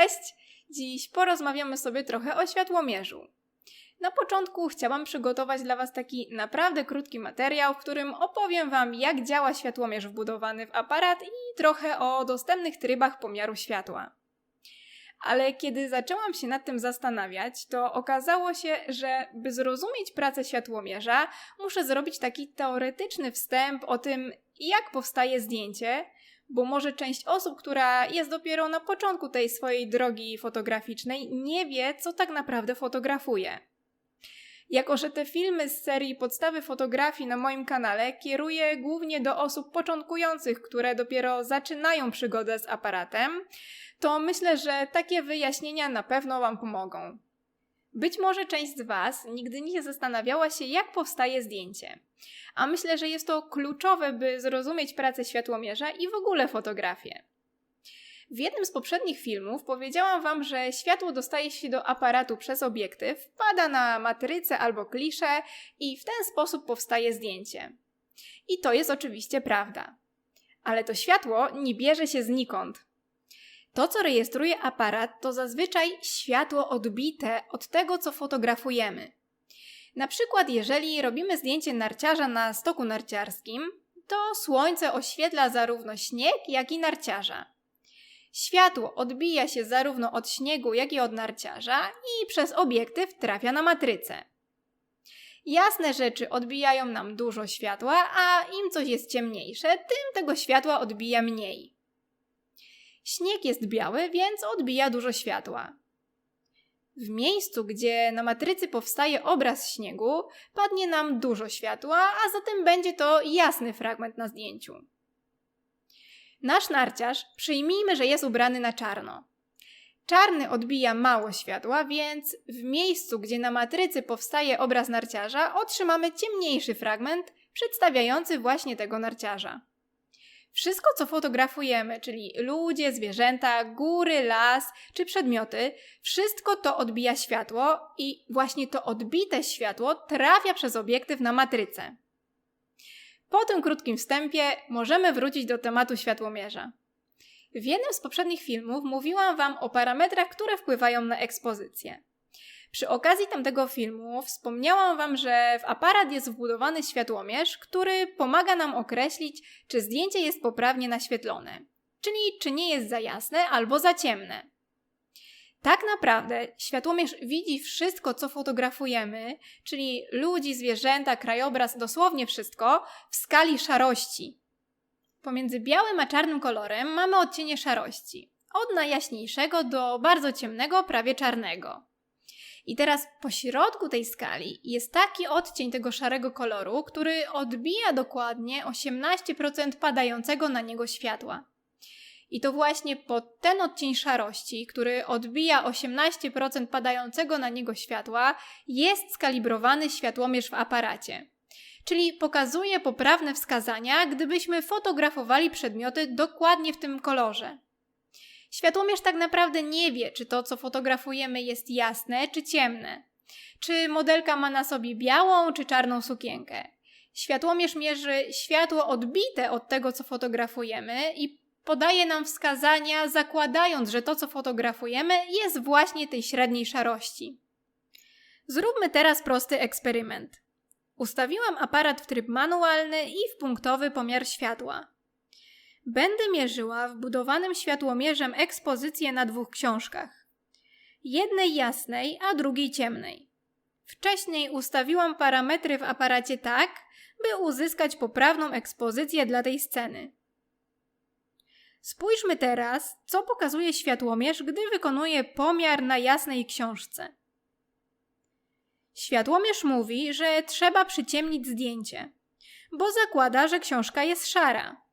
Cześć! Dziś porozmawiamy sobie trochę o światłomierzu. Na początku chciałam przygotować dla Was taki naprawdę krótki materiał, w którym opowiem Wam, jak działa światłomierz wbudowany w aparat i trochę o dostępnych trybach pomiaru światła. Ale kiedy zaczęłam się nad tym zastanawiać, to okazało się, że by zrozumieć pracę światłomierza, muszę zrobić taki teoretyczny wstęp o tym, jak powstaje zdjęcie, bo może część osób, która jest dopiero na początku tej swojej drogi fotograficznej, nie wie, co tak naprawdę fotografuje. Jako, że te filmy z serii Podstawy fotografii na moim kanale kieruję głównie do osób początkujących, które dopiero zaczynają przygodę z aparatem, to myślę, że takie wyjaśnienia na pewno Wam pomogą. Być może część z Was nigdy nie zastanawiała się, jak powstaje zdjęcie. A myślę, że jest to kluczowe, by zrozumieć pracę światłomierza i w ogóle fotografię. W jednym z poprzednich filmów powiedziałam Wam, że światło dostaje się do aparatu przez obiektyw, pada na matrycę albo kliszę i w ten sposób powstaje zdjęcie. I to jest oczywiście prawda. Ale to światło nie bierze się znikąd. To, co rejestruje aparat, to zazwyczaj światło odbite od tego, co fotografujemy. Na przykład, jeżeli robimy zdjęcie narciarza na stoku narciarskim, to słońce oświetla zarówno śnieg, jak i narciarza. Światło odbija się zarówno od śniegu, jak i od narciarza i przez obiektyw trafia na matrycę. Jasne rzeczy odbijają nam dużo światła, a im coś jest ciemniejsze, tym tego światła odbija mniej. Śnieg jest biały, więc odbija dużo światła. W miejscu, gdzie na matrycy powstaje obraz śniegu, padnie nam dużo światła, a zatem będzie to jasny fragment na zdjęciu. Nasz narciarz przyjmijmy, że jest ubrany na czarno. Czarny odbija mało światła, więc w miejscu, gdzie na matrycy powstaje obraz narciarza, otrzymamy ciemniejszy fragment przedstawiający właśnie tego narciarza. Wszystko, co fotografujemy, czyli ludzie, zwierzęta, góry, las czy przedmioty, wszystko to odbija światło i właśnie to odbite światło trafia przez obiektyw na matrycę. Po tym krótkim wstępie możemy wrócić do tematu światłomierza. W jednym z poprzednich filmów mówiłam Wam o parametrach, które wpływają na ekspozycję. Przy okazji tamtego filmu wspomniałam Wam, że w aparat jest wbudowany światłomierz, który pomaga nam określić, czy zdjęcie jest poprawnie naświetlone, czyli czy nie jest za jasne albo za ciemne. Tak naprawdę światłomierz widzi wszystko, co fotografujemy, czyli ludzi, zwierzęta, krajobraz, dosłownie wszystko, w skali szarości. Pomiędzy białym a czarnym kolorem mamy odcienie szarości, od najjaśniejszego do bardzo ciemnego, prawie czarnego. I teraz po środku tej skali jest taki odcień tego szarego koloru, który odbija dokładnie 18% padającego na niego światła. I to właśnie pod ten odcień szarości, który odbija 18% padającego na niego światła, jest skalibrowany światłomierz w aparacie. Czyli pokazuje poprawne wskazania, gdybyśmy fotografowali przedmioty dokładnie w tym kolorze. Światłomierz tak naprawdę nie wie, czy to, co fotografujemy, jest jasne czy ciemne. Czy modelka ma na sobie białą czy czarną sukienkę. Światłomierz mierzy światło odbite od tego, co fotografujemy i podaje nam wskazania, zakładając, że to, co fotografujemy, jest właśnie tej średniej szarości. Zróbmy teraz prosty eksperyment. Ustawiłam aparat w tryb manualny i w punktowy pomiar światła. Będę mierzyła wbudowanym światłomierzem ekspozycję na dwóch książkach. Jednej jasnej, a drugiej ciemnej. Wcześniej ustawiłam parametry w aparacie tak, by uzyskać poprawną ekspozycję dla tej sceny. Spójrzmy teraz, co pokazuje światłomierz, gdy wykonuje pomiar na jasnej książce. Światłomierz mówi, że trzeba przyciemnić zdjęcie, bo zakłada, że książka jest szara.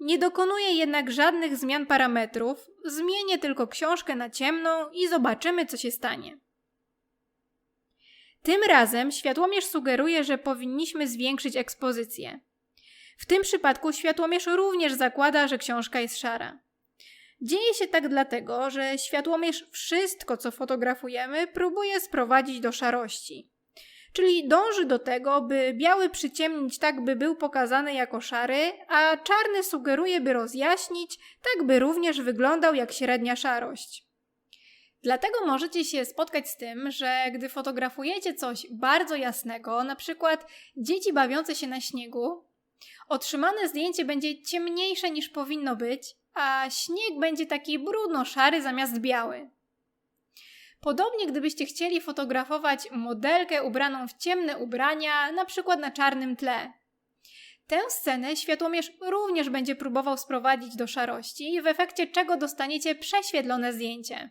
Nie dokonuje jednak żadnych zmian parametrów, zmienię tylko książkę na ciemną i zobaczymy, co się stanie. Tym razem światłomierz sugeruje, że powinniśmy zwiększyć ekspozycję. W tym przypadku światłomierz również zakłada, że książka jest szara. Dzieje się tak dlatego, że światłomierz wszystko, co fotografujemy, próbuje sprowadzić do szarości. Czyli dąży do tego, by biały przyciemnić tak, by był pokazany jako szary, a czarny sugeruje, by rozjaśnić, tak by również wyglądał jak średnia szarość. Dlatego możecie się spotkać z tym, że gdy fotografujecie coś bardzo jasnego, na przykład dzieci bawiące się na śniegu, otrzymane zdjęcie będzie ciemniejsze niż powinno być, a śnieg będzie taki brudno-szary zamiast biały. Podobnie gdybyście chcieli fotografować modelkę ubraną w ciemne ubrania, na przykład na czarnym tle. Tę scenę światłomierz również będzie próbował sprowadzić do szarości, w efekcie czego dostaniecie prześwietlone zdjęcie.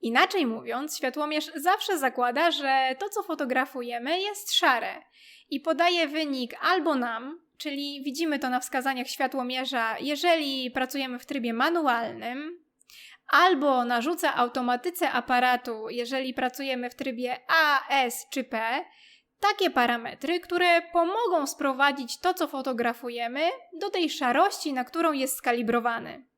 Inaczej mówiąc, światłomierz zawsze zakłada, że to, co fotografujemy, jest szare i podaje wynik albo nam, czyli widzimy to na wskazaniach światłomierza, jeżeli pracujemy w trybie manualnym, albo narzuca automatyce aparatu, jeżeli pracujemy w trybie A, S czy P, takie parametry, które pomogą sprowadzić to, co fotografujemy, do tej szarości, na którą jest skalibrowany.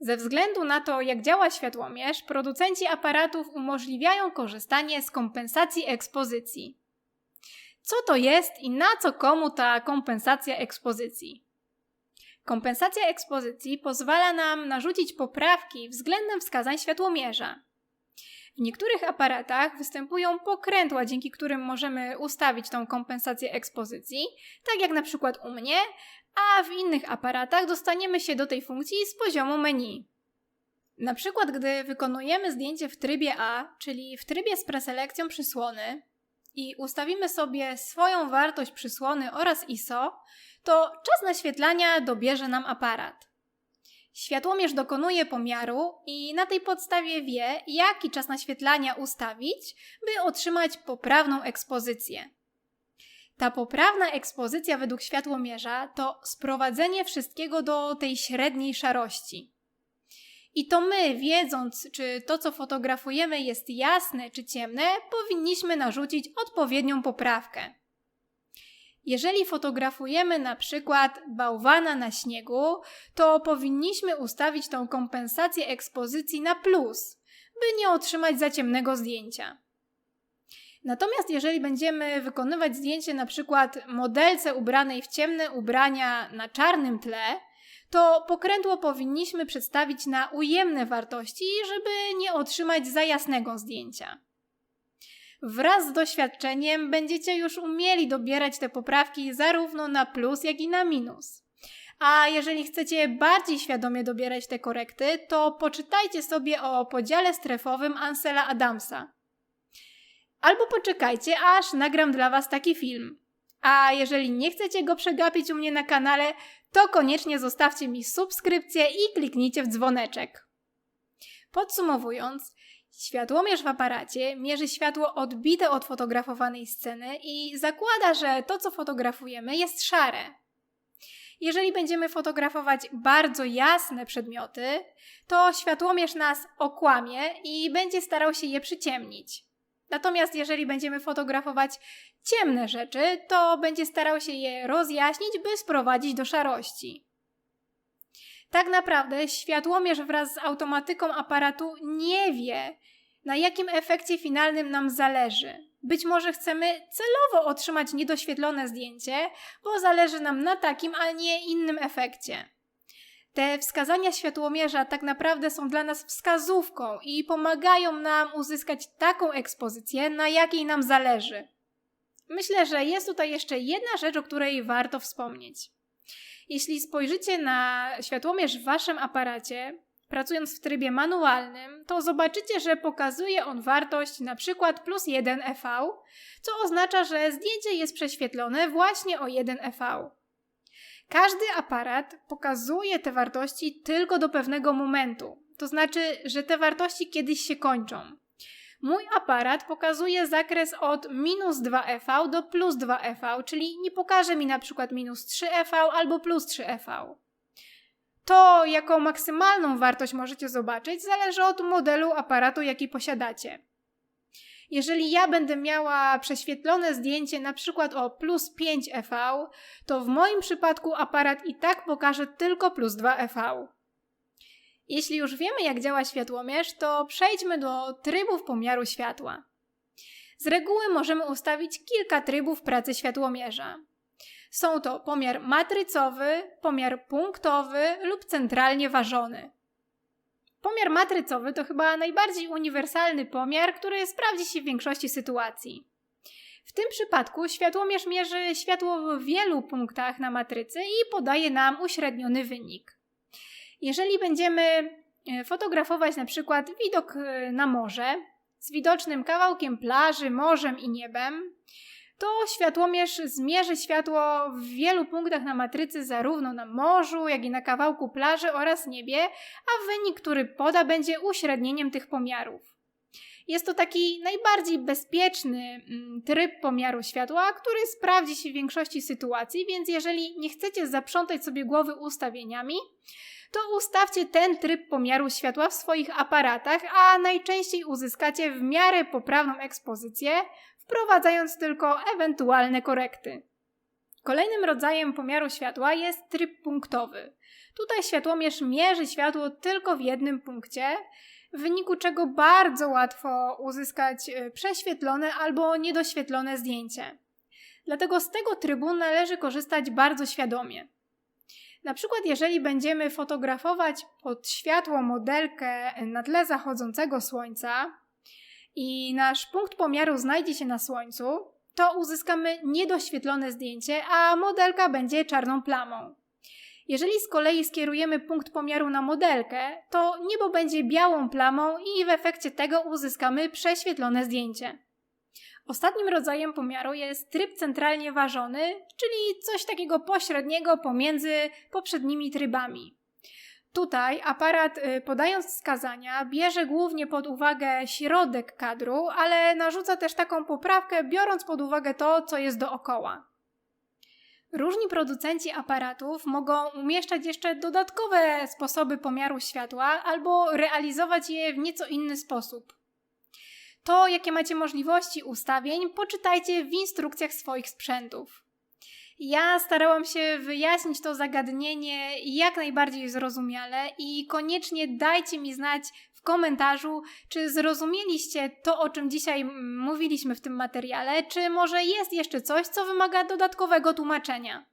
Ze względu na to, jak działa światłomierz, producenci aparatów umożliwiają korzystanie z kompensacji ekspozycji. Co to jest i na co komu ta kompensacja ekspozycji? Kompensacja ekspozycji pozwala nam narzucić poprawki względem wskazań światłomierza. W niektórych aparatach występują pokrętła, dzięki którym możemy ustawić tą kompensację ekspozycji, tak jak na przykład u mnie, a w innych aparatach dostaniemy się do tej funkcji z poziomu menu. Na przykład, gdy wykonujemy zdjęcie w trybie A, czyli w trybie z preselekcją przysłony, i ustawimy sobie swoją wartość przysłony oraz ISO, to czas naświetlania dobierze nam aparat. Światłomierz dokonuje pomiaru i na tej podstawie wie, jaki czas naświetlania ustawić, by otrzymać poprawną ekspozycję. Ta poprawna ekspozycja według światłomierza to sprowadzenie wszystkiego do tej średniej szarości. I to my, wiedząc, czy to, co fotografujemy, jest jasne czy ciemne, powinniśmy narzucić odpowiednią poprawkę. Jeżeli fotografujemy na przykład bałwana na śniegu, to powinniśmy ustawić tą kompensację ekspozycji na plus, by nie otrzymać za ciemnego zdjęcia. Natomiast jeżeli będziemy wykonywać zdjęcie na przykład modelce ubranej w ciemne ubrania na czarnym tle, to pokrętło powinniśmy przedstawić na ujemne wartości, żeby nie otrzymać za jasnego zdjęcia. Wraz z doświadczeniem będziecie już umieli dobierać te poprawki zarówno na plus, jak i na minus. A jeżeli chcecie bardziej świadomie dobierać te korekty, to poczytajcie sobie o podziale strefowym Ansela Adamsa. Albo poczekajcie, aż nagram dla Was taki film. A jeżeli nie chcecie go przegapić u mnie na kanale, to koniecznie zostawcie mi subskrypcję i kliknijcie w dzwoneczek. Podsumowując, światłomierz w aparacie mierzy światło odbite od fotografowanej sceny i zakłada, że to, co fotografujemy, jest szare. Jeżeli będziemy fotografować bardzo jasne przedmioty, to światłomierz nas okłamie i będzie starał się je przyciemnić. Natomiast jeżeli będziemy fotografować ciemne rzeczy, to będzie starał się je rozjaśnić, by sprowadzić do szarości. Tak naprawdę światłomierz wraz z automatyką aparatu nie wie, na jakim efekcie finalnym nam zależy. Być może chcemy celowo otrzymać niedoświetlone zdjęcie, bo zależy nam na takim, a nie innym efekcie. Te wskazania światłomierza tak naprawdę są dla nas wskazówką i pomagają nam uzyskać taką ekspozycję, na jakiej nam zależy. Myślę, że jest tutaj jeszcze jedna rzecz, o której warto wspomnieć. Jeśli spojrzycie na światłomierz w waszym aparacie, pracując w trybie manualnym, to zobaczycie, że pokazuje on wartość przykład plus 1 EV, co oznacza, że zdjęcie jest prześwietlone właśnie o 1 EV. Każdy aparat pokazuje te wartości tylko do pewnego momentu, to znaczy, że te wartości kiedyś się kończą. Mój aparat pokazuje zakres od minus 2EV do plus 2EV, czyli nie pokaże mi na przykład minus 3EV albo plus 3EV. To, jaką maksymalną wartość możecie zobaczyć, zależy od modelu aparatu, jaki posiadacie. Jeżeli ja będę miała prześwietlone zdjęcie na przykład o plus 5 EV, to w moim przypadku aparat i tak pokaże tylko plus 2 EV. Jeśli już wiemy, jak działa światłomierz, to przejdźmy do trybów pomiaru światła. Z reguły możemy ustawić kilka trybów pracy światłomierza. Są to pomiar matrycowy, pomiar punktowy lub centralnie ważony. Pomiar matrycowy to chyba najbardziej uniwersalny pomiar, który sprawdzi się w większości sytuacji. W tym przypadku światłomierz mierzy światło w wielu punktach na matrycy i podaje nam uśredniony wynik. Jeżeli będziemy e, fotografować na przykład widok e, na morze z widocznym kawałkiem plaży, morzem i niebem, to światłomierz zmierzy światło w wielu punktach na matrycy, zarówno na morzu, jak i na kawałku plaży oraz niebie, a wynik, który poda, będzie uśrednieniem tych pomiarów. Jest to taki najbardziej bezpieczny mm, tryb pomiaru światła, który sprawdzi się w większości sytuacji, więc jeżeli nie chcecie zaprzątać sobie głowy ustawieniami, to ustawcie ten tryb pomiaru światła w swoich aparatach, a najczęściej uzyskacie w miarę poprawną ekspozycję, wprowadzając tylko ewentualne korekty. Kolejnym rodzajem pomiaru światła jest tryb punktowy. Tutaj światłomierz mierzy światło tylko w jednym punkcie, w wyniku czego bardzo łatwo uzyskać e, prześwietlone albo niedoświetlone zdjęcie. Dlatego z tego trybu należy korzystać bardzo świadomie. Na przykład, jeżeli będziemy fotografować pod światło modelkę na tle zachodzącego słońca i nasz punkt pomiaru znajdzie się na słońcu, to uzyskamy niedoświetlone zdjęcie, a modelka będzie czarną plamą. Jeżeli z kolei skierujemy punkt pomiaru na modelkę, to niebo będzie białą plamą i w efekcie tego uzyskamy prześwietlone zdjęcie. Ostatnim rodzajem pomiaru jest tryb centralnie ważony, czyli coś takiego pośredniego pomiędzy poprzednimi trybami. Tutaj aparat, y, podając wskazania, bierze głównie pod uwagę środek kadru, ale narzuca też taką poprawkę, biorąc pod uwagę to, co jest dookoła. Różni producenci aparatów mogą umieszczać jeszcze dodatkowe sposoby pomiaru światła albo realizować je w nieco inny sposób. To, jakie macie możliwości ustawień, poczytajcie w instrukcjach swoich sprzętów. Ja starałam się wyjaśnić to zagadnienie jak najbardziej zrozumiale i koniecznie dajcie mi znać w komentarzu, czy zrozumieliście to, o czym dzisiaj mówiliśmy w tym materiale, czy może jest jeszcze coś, co wymaga dodatkowego tłumaczenia.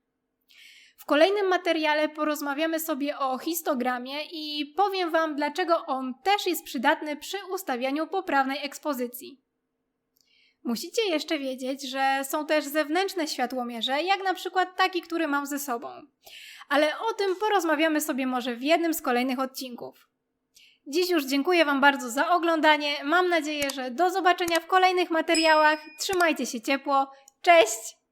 W kolejnym materiale porozmawiamy sobie o histogramie i powiem Wam, dlaczego on też jest przydatny przy ustawianiu poprawnej ekspozycji. Musicie jeszcze wiedzieć, że są też zewnętrzne światłomierze, jak na przykład taki, który mam ze sobą. Ale o tym porozmawiamy sobie może w jednym z kolejnych odcinków. Dziś już dziękuję Wam bardzo za oglądanie. Mam nadzieję, że do zobaczenia w kolejnych materiałach. Trzymajcie się ciepło. Cześć!